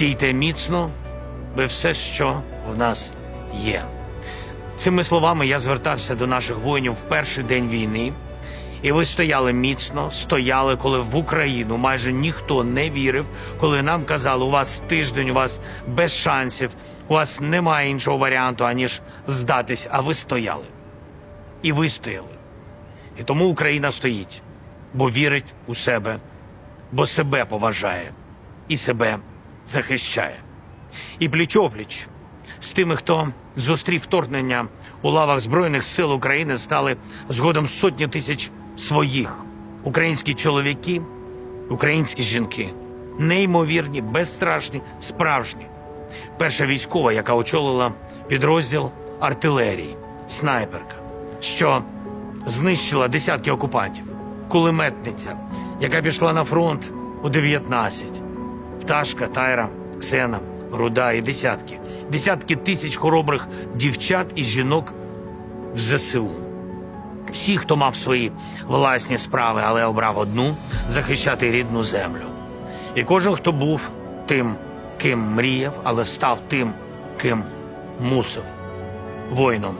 Стійте міцно, ви все, що в нас є. Цими словами я звертався до наших воїнів в перший день війни. І ви стояли міцно, стояли, коли в Україну майже ніхто не вірив, коли нам казали, у вас тиждень, у вас без шансів, у вас немає іншого варіанту, аніж здатись, а ви стояли. І ви стояли. І тому Україна стоїть, бо вірить у себе, бо себе поважає і себе захищає. І пліч-опліч з тими, хто зустрів вторгнення у лавах Збройних сил України, стали згодом сотні тисяч своїх українські чоловіки, українські жінки, неймовірні, безстрашні, справжні. Перша військова, яка очолила підрозділ артилерії, снайперка, що знищила десятки окупантів, кулеметниця, яка пішла на фронт у 19, пташка, тайра, ксена, руда і десятки, десятки тисяч хоробрих дівчат і жінок в ЗСУ. Всі, хто мав свої власні справи, але обрав одну захищати рідну землю. І кожен, хто був тим, ким мріяв, але став тим, ким мусив воїном